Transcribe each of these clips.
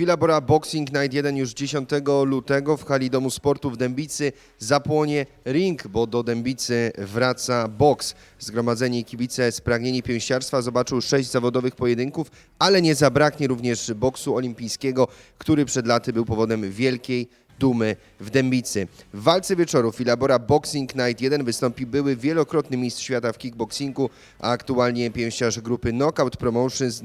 Filabora Boxing Night 1 już 10 lutego w hali Domu Sportu w Dębicy zapłonie ring, bo do Dębicy wraca boks. Zgromadzeni kibice spragnieni pięściarstwa zobaczą sześć zawodowych pojedynków, ale nie zabraknie również boksu olimpijskiego, który przed laty był powodem wielkiej dumy w Dębicy. W walce wieczoru Filabora Boxing Night 1 wystąpi były wielokrotny mistrz świata w kickboxingu, a aktualnie pięściarz grupy Knockout Promotions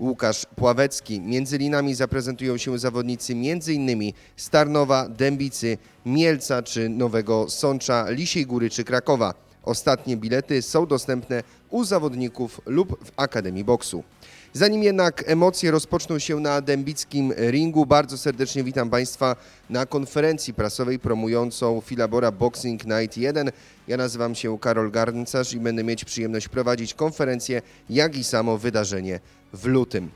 Łukasz Pławecki. Między linami zaprezentują się zawodnicy m.in. Starnowa, Dębicy, Mielca czy Nowego Sącza, Lisiej Góry czy Krakowa. Ostatnie bilety są dostępne u zawodników lub w Akademii Boksu. Zanim jednak emocje rozpoczną się na dębickim ringu, bardzo serdecznie witam Państwa na konferencji prasowej promującą Filabora Boxing Night 1. Ja nazywam się Karol Garncarz i będę mieć przyjemność prowadzić konferencję, jak i samo wydarzenie w lutym.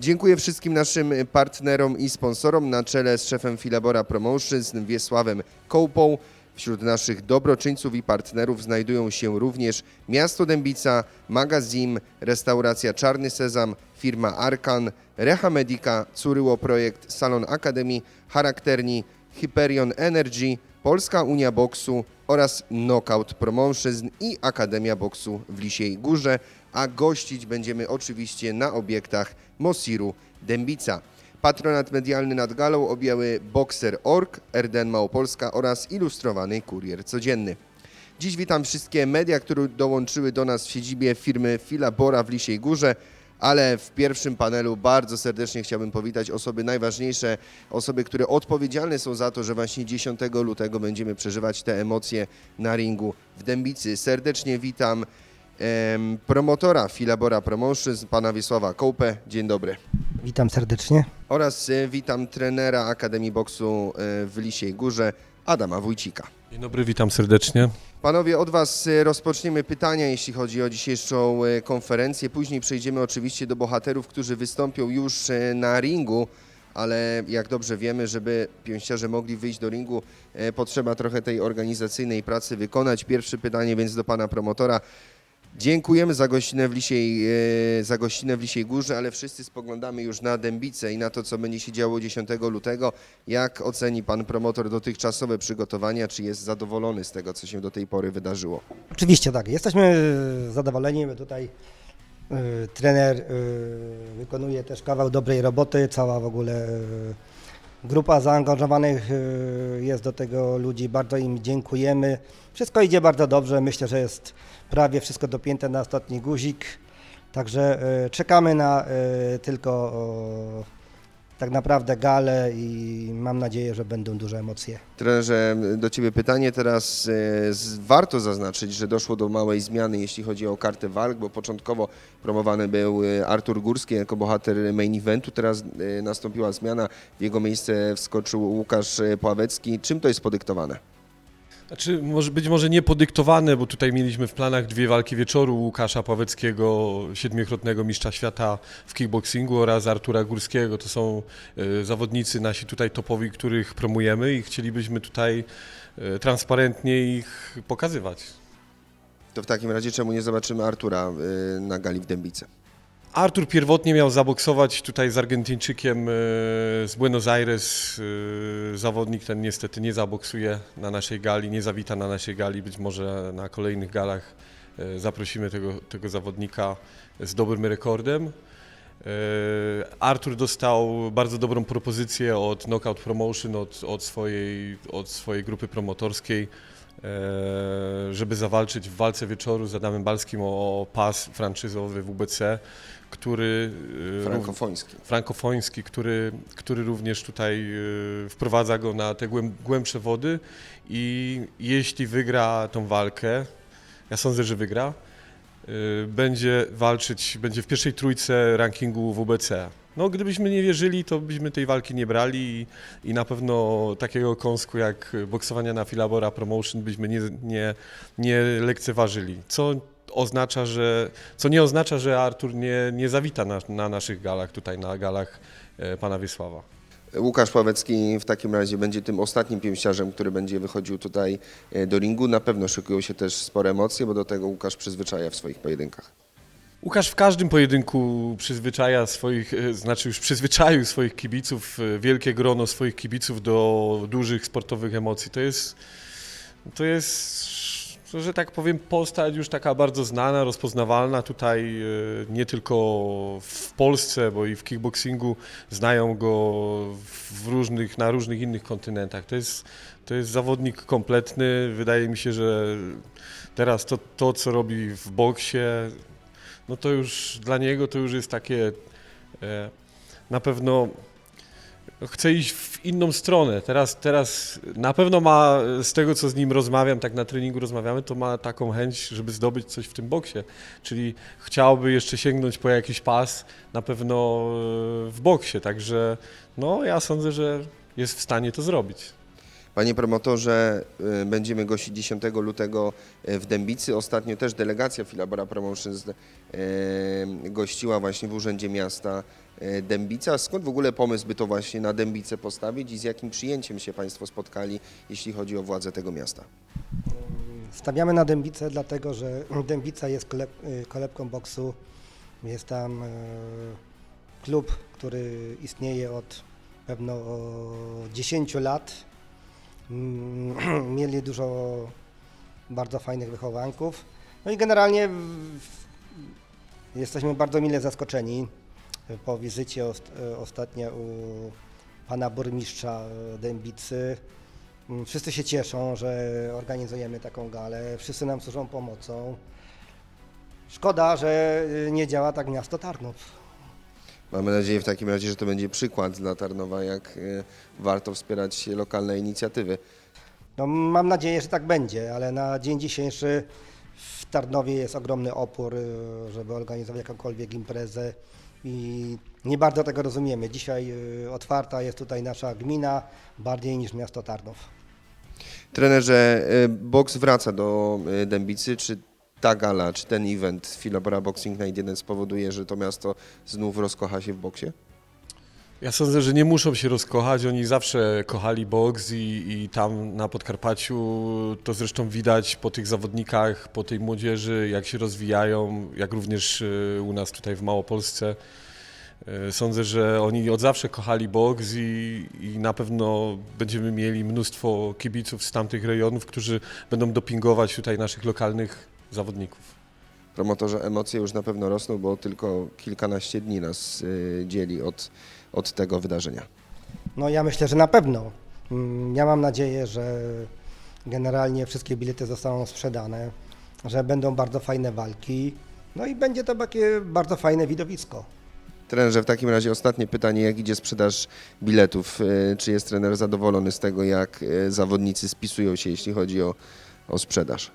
Dziękuję wszystkim naszym partnerom i sponsorom na czele z szefem Filabora Promotions Wiesławem Kołpą. Wśród naszych dobroczyńców i partnerów znajdują się również Miasto Dębica, Magazim, Restauracja Czarny Sezam, firma Arkan, Reha Medica, Curyło Projekt, Salon Akademii, Charakterni, Hyperion Energy, Polska Unia Boksu oraz Knockout Promotions i Akademia Boksu w Lisiej Górze, a gościć będziemy oczywiście na obiektach Mosiru Dębica. Patronat medialny nad galą objęły Boxer.org, RDN Małopolska oraz Ilustrowany Kurier Codzienny. Dziś witam wszystkie media, które dołączyły do nas w siedzibie firmy Filabora w Lisiej Górze, ale w pierwszym panelu bardzo serdecznie chciałbym powitać osoby najważniejsze, osoby, które odpowiedzialne są za to, że właśnie 10 lutego będziemy przeżywać te emocje na ringu w Dębicy. Serdecznie witam em, promotora Filabora Promotions, pana Wiesława Kołpę. Dzień dobry. Witam serdecznie. Oraz e, witam trenera Akademii Boksu e, w Lisiej Górze, Adama Wójcika. Dzień dobry, witam serdecznie. Panowie, od Was e, rozpoczniemy pytania, jeśli chodzi o dzisiejszą konferencję. Później przejdziemy oczywiście do bohaterów, którzy wystąpią już na ringu, ale jak dobrze wiemy, żeby pięściarze mogli wyjść do ringu, potrzeba trochę tej organizacyjnej pracy wykonać. Pierwsze pytanie więc do Pana promotora. Dziękujemy za gościnę, w Lisiej, e, za gościnę w Lisiej Górze, ale wszyscy spoglądamy już na Dębicę i na to, co będzie się działo 10 lutego. Jak oceni Pan promotor dotychczasowe przygotowania? Czy jest zadowolony z tego, co się do tej pory wydarzyło? Oczywiście tak, jesteśmy zadowoleni. My tutaj e, trener e, wykonuje też kawał dobrej roboty, cała w ogóle e, grupa zaangażowanych e, jest do tego ludzi, bardzo im dziękujemy. Wszystko idzie bardzo dobrze, myślę, że jest prawie wszystko dopięte na ostatni guzik. Także e, czekamy na e, tylko tak naprawdę galę i mam nadzieję, że będą duże emocje. Trenerze, do Ciebie pytanie teraz. e, Warto zaznaczyć, że doszło do małej zmiany, jeśli chodzi o kartę walk, bo początkowo promowany był e, Artur Górski jako bohater main eventu. Teraz e, nastąpiła zmiana. W jego miejsce wskoczył Łukasz Pławecki. Czym to jest podyktowane? Znaczy, może być może nie podyktowane, bo tutaj mieliśmy w planach dwie walki wieczoru Łukasza Pławeckiego, siedmiokrotnego mistrza świata w kickboxingu oraz Artura Górskiego. To są e, zawodnicy nasi tutaj topowi, których promujemy i chcielibyśmy tutaj e, transparentnie ich pokazywać. To w takim razie czemu nie zobaczymy Artura e, na gali w Dębicy? Artur pierwotnie miał zaboksować tutaj z Argentyńczykiem e, z Buenos Aires. E, Zawodnik ten niestety nie zaboksuje na naszej gali, nie zawita na naszej gali. Być może na kolejnych galach e, zaprosimy tego, tego zawodnika z dobrym rekordem. Artur dostał bardzo dobrą propozycję od Knockout Promotion, od, od, swojej, od swojej grupy promotorskiej, żeby zawalczyć w walce wieczoru z Adamem Balskim o, pas franczyzowy WBC, który e, Frankofoński. frankofoński, który, który również tutaj e, wprowadza go na te głęb, głębsze wody i jeśli wygra tą walkę, ja sądzę, że wygra, e, będzie walczyć, będzie w pierwszej trójce rankingu WBC. No, gdybyśmy nie wierzyli, to byśmy tej walki nie brali i, i na pewno takiego kąsku jak boksowania na Filabora Promotion byśmy nie, nie, nie lekceważyli. Co oznacza, że, co nie oznacza, że Artur nie, nie zawita na, na naszych galach, tutaj na galach e, pana Wiesława. Łukasz Pławecki w takim razie będzie tym ostatnim pięściarzem, który będzie wychodził tutaj e, do ringu. Na pewno szykują się też spore emocje, bo do tego Łukasz przyzwyczaja w swoich pojedynkach. Łukasz w każdym pojedynku przyzwyczaja swoich, e, znaczy już przyzwyczaił swoich kibiców, e, wielkie grono swoich kibiców do dużych sportowych emocji. To jest, to jest, że tak powiem, postać już taka bardzo znana, rozpoznawalna tutaj e, nie tylko w Polsce, bo i w kickboxingu znają go w różnych, na różnych innych kontynentach. To jest, to jest zawodnik kompletny. Wydaje mi się, że teraz to, to co robi w boksie, no to już dla niego to już jest takie e, na pewno chce iść w inną stronę. Teraz, teraz na pewno ma, z tego co z nim rozmawiam, tak na treningu rozmawiamy, to ma taką chęć, żeby zdobyć coś w tym boksie. Czyli chciałby jeszcze sięgnąć po jakiś pas, na pewno e, w boksie. Także no ja sądzę, że jest w stanie to zrobić. Panie promotorze, y, będziemy gościć 10 lutego y, w Dębicy. Ostatnio też delegacja Filabora Promotions y, gościła właśnie w Urzędzie Miasta Dębica. Skąd w ogóle pomysł, by to właśnie na Dębicę postawić i z jakim przyjęciem się Państwo spotkali, jeśli chodzi o władze tego miasta? Stawiamy na Dębicę, dlatego że Dębica jest koleb, kolebką boksu. Jest tam klub, który istnieje od pewno 10 lat. Mm, Mieli dużo bardzo fajnych wychowanków. No i generalnie jesteśmy bardzo mile zaskoczeni po wizycie ost, ostatnio u pana burmistrza e, Dębicy. Mm, Wszyscy się cieszą, że organizujemy taką galę, wszyscy nam służą pomocą. Szkoda, że nie działa tak miasto Tarnów. Mamy nadzieję w takim razie, że to będzie przykład dla Tarnowa, jak y, warto wspierać lokalne inicjatywy. No, mam nadzieję, że tak będzie, ale na dzień dzisiejszy w Tarnowie jest ogromny opór, y, żeby organizować jakąkolwiek imprezę i nie bardzo tego rozumiemy. Dzisiaj y, otwarta jest tutaj nasza gmina bardziej niż miasto Tarnów. Trenerze, boks wraca do Dębicy. Czy ta gala, czy ten event Filabora Boxing Night 1 spowoduje, że to miasto znów rozkocha się w boksie? Ja sądzę, że nie muszą się rozkochać. Oni zawsze kochali boks i, i tam na Podkarpaciu to zresztą widać po tych zawodnikach, po tej młodzieży, jak się rozwijają, jak również e, u nas tutaj w Małopolsce. E, Sądzę, że oni od zawsze kochali boks i, i na pewno będziemy mieli mnóstwo kibiców z tamtych rejonów, którzy będą dopingować tutaj naszych lokalnych zawodników. Promotorze, emocje już na pewno rosną, bo tylko kilkanaście dni nas y, dzieli od, od tego wydarzenia. No ja myślę, że na pewno. Mm, Ja mam nadzieję, że generalnie wszystkie bilety zostaną sprzedane, że będą bardzo fajne walki. No i będzie to takie bardzo fajne widowisko. Trenerze, w takim razie ostatnie pytanie, jak idzie sprzedaż biletów? Y, Czy jest trener zadowolony z tego, jak y, zawodnicy spisują się, jeśli chodzi o, o sprzedaż?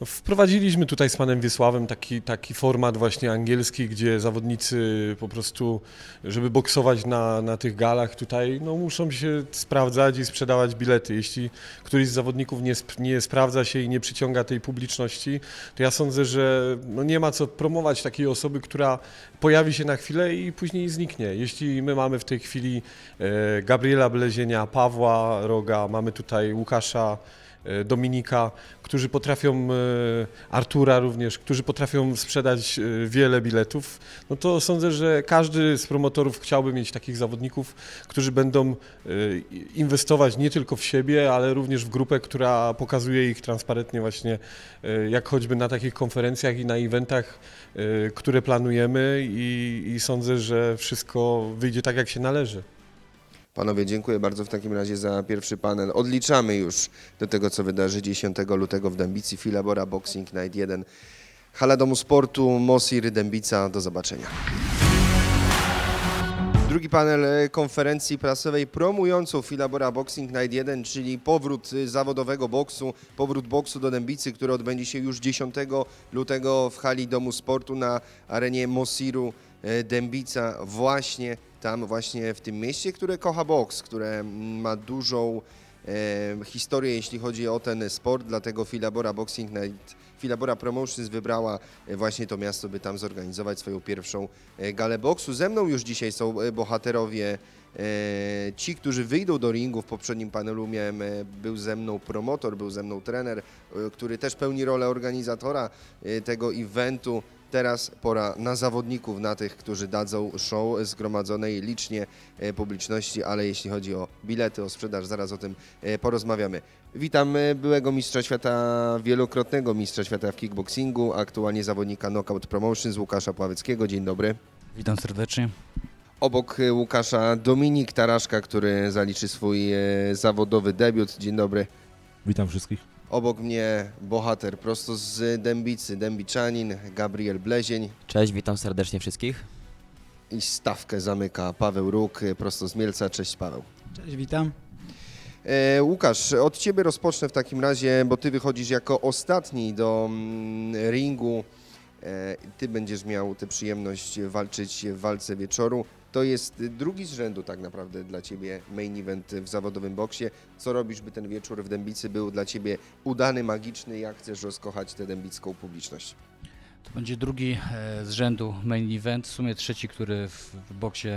No, Wprowadziliśmy tutaj z panem Wiesławem taki, taki format właśnie angielski, gdzie zawodnicy po prostu, żeby boksować na, na tych galach tutaj, no muszą się sprawdzać i sprzedawać bilety. Jeśli któryś z zawodników nie, sp- nie sprawdza się i nie przyciąga tej publiczności, to ja sądzę, że no nie ma co promować takiej osoby, która pojawi się na chwilę i później zniknie. Jeśli my mamy w tej chwili e, Gabriela Blezienia, Pawła Roga, mamy tutaj Łukasza Dominika, którzy potrafią, e, Artura również, którzy potrafią sprzedać e, wiele biletów, no to sądzę, że każdy z promotorów chciałby mieć takich zawodników, którzy będą e, inwestować nie tylko w siebie, ale również w grupę, która pokazuje ich transparentnie właśnie, e, jak choćby na takich konferencjach i na eventach, e, które planujemy i, i sądzę, że wszystko wyjdzie tak, jak się należy. Panowie, dziękuję bardzo w takim razie za pierwszy panel. Odliczamy już do tego, co wydarzy 10 lutego w Dębicy. Filabora Boxing Night 1. Hala Domu Sportu, Mosir, Dębica. Do zobaczenia. Drugi panel e, konferencji prasowej promującą Filabora Boxing Night 1, czyli powrót y, zawodowego boksu, powrót boksu do Dębicy, który odbędzie się już 10 lutego w hali Domu Sportu na arenie Mosiru e, Dębica. Właśnie tam, właśnie w tym mieście, które kocha boks, które ma dużą e, historię, jeśli chodzi o ten sport, dlatego Filabora Boxing Night, Filabora Promotions wybrała e, właśnie to miasto, by tam zorganizować swoją pierwszą e, galę boksu. Ze mną już dzisiaj są e, bohaterowie, e, ci, którzy wyjdą do ringu. W poprzednim panelu miałem, e, był ze mną promotor, był ze mną trener, e, który też pełni rolę organizatora e, tego eventu. Teraz pora na zawodników, na tych, którzy dadzą show zgromadzonej licznie e, publiczności, ale jeśli chodzi o bilety, o sprzedaż, zaraz o tym e, porozmawiamy. Witam e, byłego mistrza świata, wielokrotnego mistrza świata w kickboxingu, aktualnie zawodnika Knockout Promotions Łukasza Pławeckiego. Dzień dobry. Witam serdecznie. Obok Łukasza Dominik Taraszka, który zaliczy swój zawodowy debiut. Dzień dobry. Witam wszystkich. Obok mnie bohater prosto z Dębicy, Dębiczanin, Gabriel Blezień Cześć, witam serdecznie wszystkich. i stawkę zamyka Paweł Róg prosto z Mielca. Cześć Paweł. Cześć, witam. E, Łukasz, od Ciebie rozpocznę w takim razie, bo Ty wychodzisz jako ostatni do mm, ringu. E, ty będziesz miał tę przyjemność walczyć w walce wieczoru. To jest drugi z rzędu tak naprawdę dla Ciebie main event w zawodowym boksie. Co robisz, by ten wieczór w Dębicy był dla Ciebie udany, magiczny? Jak chcesz rozkochać tę dębicką publiczność? To będzie drugi e, z rzędu main event, w sumie trzeci, który w, boksie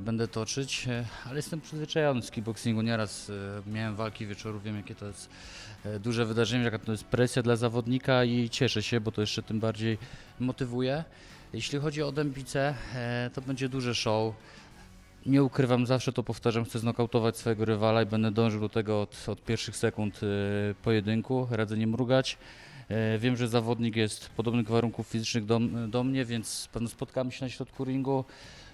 będę toczyć, e, ale jestem przyzwyczajony z kickboxingu. Nieraz e, miałem walki wieczoru, wiem jakie to jest e, duże wydarzenie, jaka to jest presja dla zawodnika i cieszę się, bo to jeszcze tym bardziej motywuje. Jeśli chodzi o Dębicę, e, to będzie duże show. Nie ukrywam, zawsze to powtarzam, chcę znokautować swojego rywala i będę dążył do tego od, od pierwszych sekund e, pojedynku, radzę nie mrugać. E, Wiem, że zawodnik jest podobnych warunków fizycznych do, do mnie, więc pewno spotkamy się na środku ringu,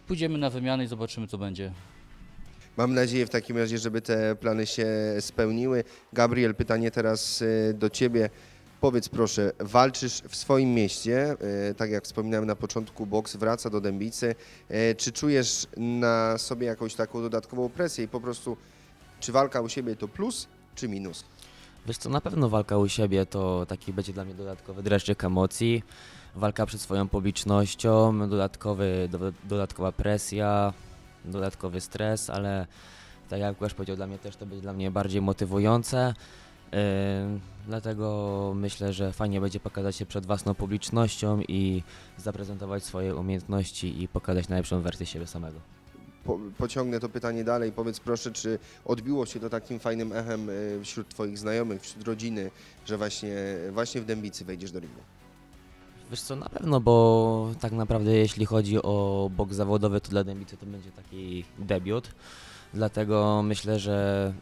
pójdziemy na wymianę i zobaczymy, co będzie. Mam nadzieję w takim razie, żeby te plany się spełniły. Gabriel, pytanie teraz e, do Ciebie. Powiedz proszę, walczysz w swoim mieście, e, tak jak wspominałem na początku, boks wraca do Dębicy. E, Czy czujesz na sobie jakąś taką dodatkową presję i po prostu, czy walka u siebie to plus, czy minus? Wiesz co, na pewno walka u siebie to taki będzie dla mnie dodatkowy dreszczyk emocji. Walka przed swoją publicznością, dodatkowy, do, dodatkowa presja, dodatkowy stres, ale tak jak Łukasz powiedział, dla mnie też to będzie dla mnie bardziej motywujące. Yy, dlatego myślę, że fajnie będzie pokazać się przed własną publicznością i zaprezentować swoje umiejętności i pokazać najlepszą wersję siebie samego. Po, pociągnę to pytanie dalej. Powiedz proszę, czy odbiło się to takim fajnym echem e, wśród Twoich znajomych, wśród rodziny, że właśnie, właśnie w Dębicy wejdziesz do ringu? Wiesz co, na pewno, bo tak naprawdę jeśli chodzi o bok zawodowy, to dla Dębicy to będzie taki debiut. Dlatego myślę, że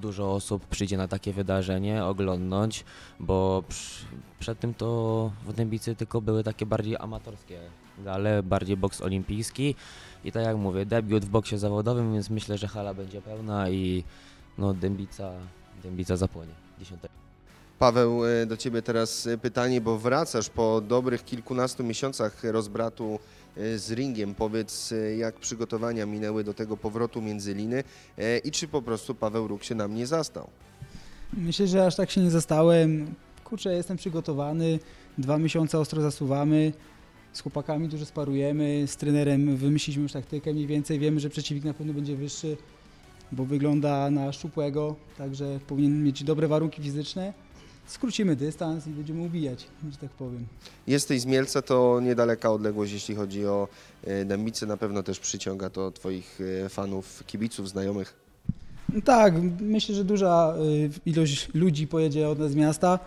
dużo osób przyjdzie na takie wydarzenie oglądnąć, bo przy, przed tym to w Dębicy tylko były takie bardziej amatorskie gale, bardziej boks olimpijski. I tak jak mówię, debiut w boksie zawodowym, więc myślę, że hala będzie pełna i no Dębica, Dębica zapłonie 10. Paweł, e, do Ciebie teraz e, pytanie, bo wracasz po dobrych kilkunastu miesiącach rozbratu e, z ringiem. Powiedz, jak przygotowania minęły do tego powrotu między liny i czy po prostu Paweł Róg się nam nie zastał? Myślę, że aż tak się nie zastałem. Kurczę, jestem przygotowany. Dwa miesiące ostro zasuwamy. Z chłopakami dużo sparujemy. Z trenerem wymyśliliśmy już taktykę mniej więcej. Wiemy, że przeciwnik na pewno będzie wyższy, bo wygląda na szczupłego, także powinien mieć dobre warunki fizyczne. Skrócimy dystans i będziemy ubijać, że tak powiem. Jesteś z Mielca, to niedaleka odległość, jeśli chodzi o e, Dębicę. Na pewno też przyciąga to Twoich e, fanów, kibiców, znajomych. No tak, myślę, że duża y, ilość ludzi pojedzie od nas z miasta.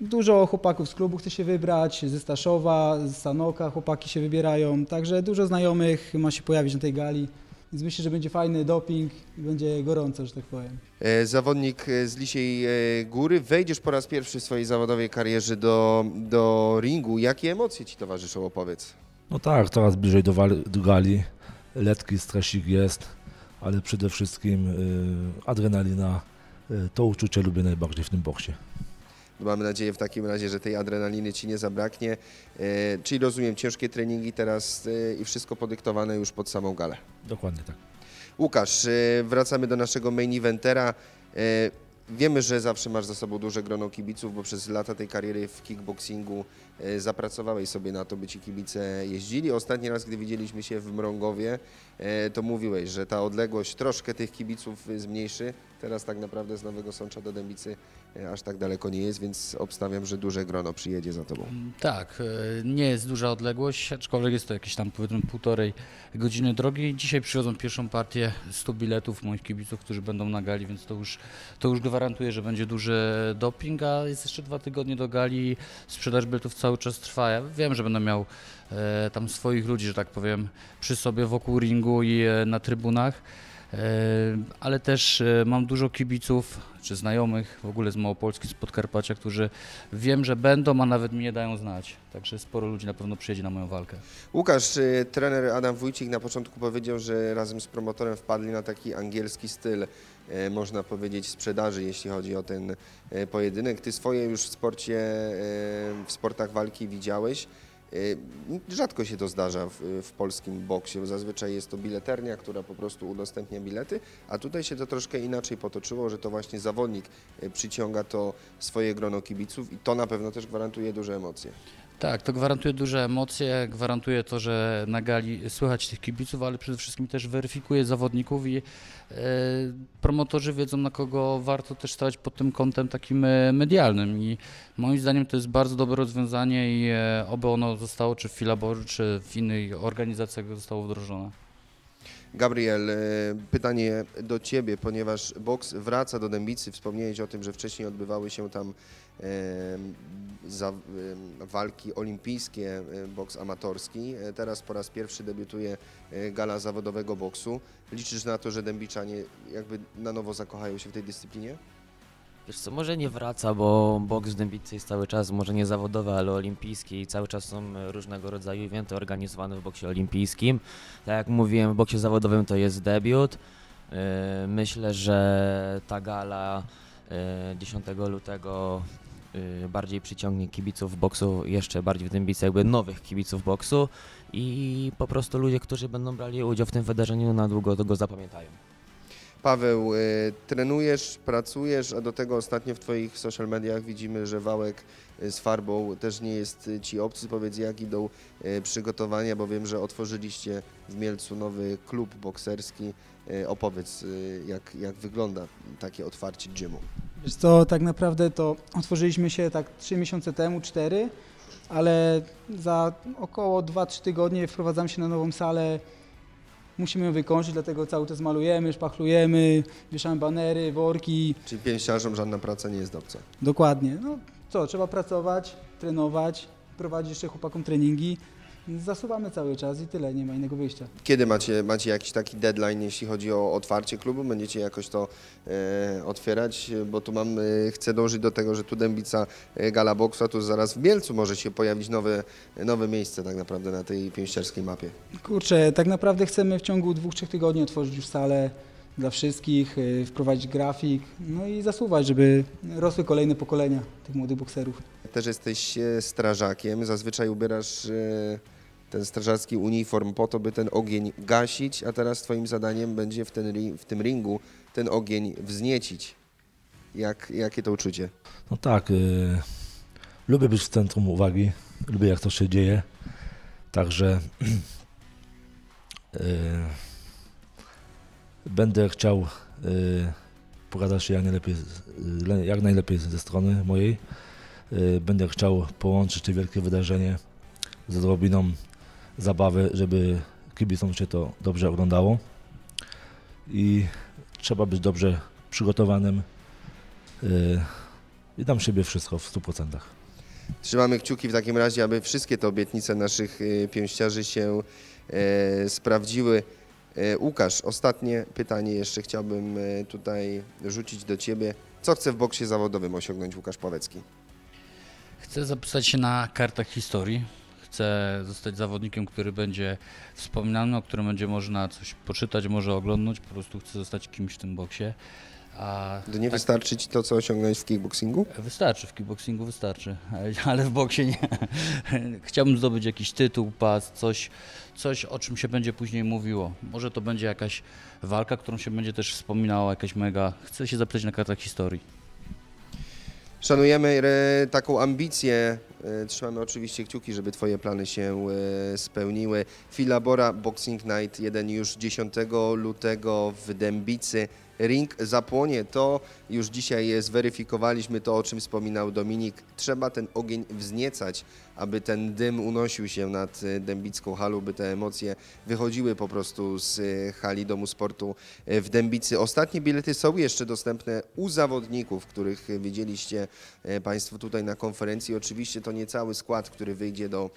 Dużo chłopaków z klubu chce się wybrać, ze Staszowa, z Sanoka chłopaki się wybierają, także dużo znajomych ma się pojawić na tej gali. Więc myślę, że będzie fajny doping i będzie gorąco, że tak powiem. E, Zawodnik e, z Lisiej e, Góry, wejdziesz po raz pierwszy w swojej zawodowej karierze do, do ringu. Jakie emocje Ci towarzyszą, opowiedz? No tak, coraz bliżej do, do gali. Letki stresik jest, ale przede wszystkim y, adrenalina. Y, to uczucie lubię najbardziej w tym boksie. Mamy nadzieję w takim razie, że tej adrenaliny Ci nie zabraknie. E, Czyli rozumiem, ciężkie treningi teraz e, i wszystko podyktowane już pod samą galę. Dokładnie tak. Łukasz, e, wracamy do naszego main eventera. Wiemy, że zawsze masz za sobą duże grono kibiców, bo przez lata tej kariery w kickboxingu zapracowałeś sobie na to, by ci kibice jeździli. Ostatni raz, gdy widzieliśmy się w Mrągowie, to mówiłeś, że ta odległość troszkę tych kibiców zmniejszy. Teraz tak naprawdę z Nowego Sącza do Dębicy e, aż tak daleko nie jest, więc obstawiam, że duże grono przyjedzie za tobą. Tak, e, nie jest duża odległość, aczkolwiek jest to jakieś tam powiedzmy półtorej godziny drogi. Dzisiaj przychodzą pierwszą partię 100 biletów moich kibiców, którzy będą na gali, więc to już, to już gwarantuję, że będzie duży doping, a jest jeszcze dwa tygodnie do gali. Sprzedaż biletów cały czas trwa. Ja wiem, że będę miał e, tam swoich ludzi, że tak powiem, przy sobie wokół ringu i na trybunach. E, ale też e, mam dużo kibiców czy znajomych w ogóle z Małopolski, z Podkarpacia, którzy wiem, że będą, a nawet mi nie dają znać. Także sporo ludzi na pewno przyjedzie na moją walkę. Łukasz, trener Adam Wójcik na początku powiedział, że razem z promotorem wpadli na taki angielski styl, e, można powiedzieć, sprzedaży, jeśli chodzi o ten pojedynek. Ty swoje już w sporcie, w sportach walki widziałeś. E, Rzadko się to zdarza w, w polskim boksie, bo zazwyczaj jest to bileternia, która po prostu udostępnia bilety, a tutaj się to troszkę inaczej potoczyło, że to właśnie zawodnik e, przyciąga to swoje grono kibiców i to na pewno też gwarantuje duże emocje. Tak, to gwarantuje duże emocje, gwarantuje to, że na gali słychać tych kibiców, ale przede wszystkim też weryfikuje zawodników i e, promotorzy wiedzą, na kogo warto też stawiać pod tym kątem takim e, medialnym. I moim zdaniem to jest bardzo dobre rozwiązanie i e, oby ono zostało czy w Filaboru, czy w innej organizacjach zostało wdrożone. Gabriel, e, pytanie do Ciebie, ponieważ boks wraca do Dębicy. Wspomniałeś o tym, że wcześniej odbywały się tam e, e, walki olimpijskie, boks amatorski. Teraz po raz pierwszy debiutuje gala zawodowego boksu. Liczysz na to, że Dębicanie jakby na nowo zakochają się w tej dyscyplinie? Wiesz co, może nie wraca, bo boks w Dębicy jest cały czas, może nie zawodowy, ale olimpijski i cały czas są e, różnego rodzaju eventy organizowane w boksie olimpijskim. Tak jak mówiłem, w boksie zawodowym to jest debiut. E, Myślę, że ta gala e, 10 lutego e, bardziej przyciągnie kibiców boksu, jeszcze bardziej w Dębicy, jakby nowych kibiców boksu i po prostu ludzie, którzy będą brali udział w tym wydarzeniu na długo go zapamiętają. Paweł, e, trenujesz, pracujesz, a do tego ostatnio w Twoich social mediach widzimy, że wałek e, z farbą też nie jest e, Ci obcy. Powiedz, jak idą przygotowania, bo wiem, że otworzyliście w Mielcu nowy klub bokserski. Opowiedz, jak, jak wygląda takie otwarcie gymu. Wiesz co, tak naprawdę to otworzyliśmy się tak 3 miesiące temu, 4, ale za około 2-3 tygodnie wprowadzamy się na nową salę. Musimy ją wykończyć, dlatego cały czas malujemy, szpachlujemy, wieszamy banery, worki. Czyli pięściarzom żadna praca nie jest obca. Dokładnie. No co, trzeba pracować, trenować, prowadzić jeszcze chłopakom treningi. Zasuwamy cały czas i tyle, nie ma innego wyjścia. Kiedy macie, macie jakiś taki deadline, jeśli chodzi o otwarcie klubu? Będziecie jakoś to e, otwierać? Bo tu mam, e, chcę dążyć do tego, że tu Dębica e, Gala Boksu, a tu zaraz w Mielcu może się pojawić nowe, nowe miejsce tak naprawdę na tej pięściarskiej mapie. Kurczę, tak naprawdę chcemy w ciągu dwóch, trzech tygodni otworzyć już salę dla wszystkich, y, wprowadzić grafik, no i zasuwać, żeby rosły kolejne pokolenia tych młodych bokserów. Też jesteś e, strażakiem, zazwyczaj ubierasz e, ten strażacki uniform po to, by ten ogień gasić, a teraz twoim zadaniem będzie w, ten, w tym ringu ten ogień wzniecić. Jak, jakie to uczucie? No tak, y, lubię być w centrum uwagi, lubię jak to się dzieje, także y, będę chciał y, pokazać się jak najlepiej, jak najlepiej ze strony mojej. Y, będę chciał połączyć to wielkie wydarzenie z odrobiną zabawy, żeby kibicom się to dobrze oglądało i trzeba być dobrze przygotowanym. y, i dam siebie wszystko w 100%. Trzymamy kciuki w takim razie, aby wszystkie te obietnice naszych e, pięściarzy się e, sprawdziły. Łukasz, ostatnie pytanie jeszcze chciałbym tutaj rzucić do Ciebie. Co chce w boksie zawodowym osiągnąć Łukasz Pławecki? Chcę zapisać się na kartach historii. Chcę zostać zawodnikiem, który będzie wspominany, o którym będzie można coś poczytać, może oglądnąć. Po prostu chcę zostać kimś w tym boksie. A To nie tak wystarczy Ci to, co osiągnąłeś w kickboxingu? Wystarczy, w kickboxingu wystarczy, ale w boksie nie. Chciałbym zdobyć jakiś tytuł, pas, coś, coś, o czym się będzie później mówiło. Może to będzie jakaś walka, którą się będzie też wspominało, jakaś mega. Chcę się zapisać na kartach historii. Szanujemy e, taką ambicję. E, Trzymamy oczywiście kciuki, żeby Twoje plany się e, spełniły. Filabora Boxing Night 1 już 10 lutego w Dębicy. Ring zapłonie. To już dzisiaj zweryfikowaliśmy to, o czym wspominał Dominik. Trzeba ten ogień wzniecać, aby ten dym unosił się nad e, Dębicką halą, by te emocje wychodziły po prostu z e, hali Domu Sportu e, w Dębicy. Ostatnie bilety są jeszcze dostępne u zawodników, których widzieliście Państwo tutaj na konferencji. Oczywiście to nie cały skład, który wyjdzie do,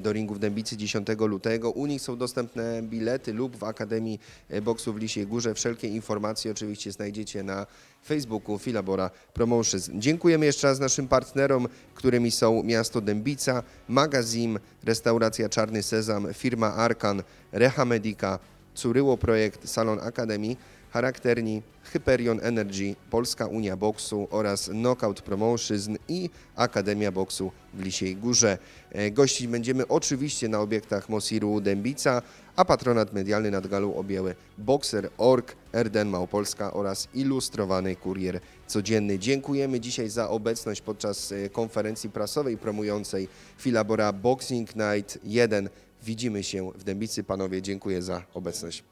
do ringu w Dębicy 10 lutego. U nich są dostępne bilety lub w Akademii Boksu w Lisiej Górze. Wszelkie informacje oczywiście znajdziecie na Facebooku Filabora Promotions. Dziękujemy jeszcze raz naszym partnerom, którymi są Miasto Dębica, Magazim, Restauracja Czarny Sezam, firma Arkan, Reha Medica, Curyło Projekt, Salon Akademii, Charakterni, Hyperion Energy, Polska Unia Boksu oraz Knockout Promotions i Akademia Boksu w Lisiej Górze. E, Gościć będziemy oczywiście na obiektach Mosiru Dębica, a patronat medialny nad galą objęły Boxer.org, Erden Małopolska oraz Ilustrowany Kurier Codzienny. Dziękujemy dzisiaj za obecność podczas e, konferencji prasowej promującej Filabora Boxing Night 1. Widzimy się w Dębicy. Panowie, dziękuję za obecność.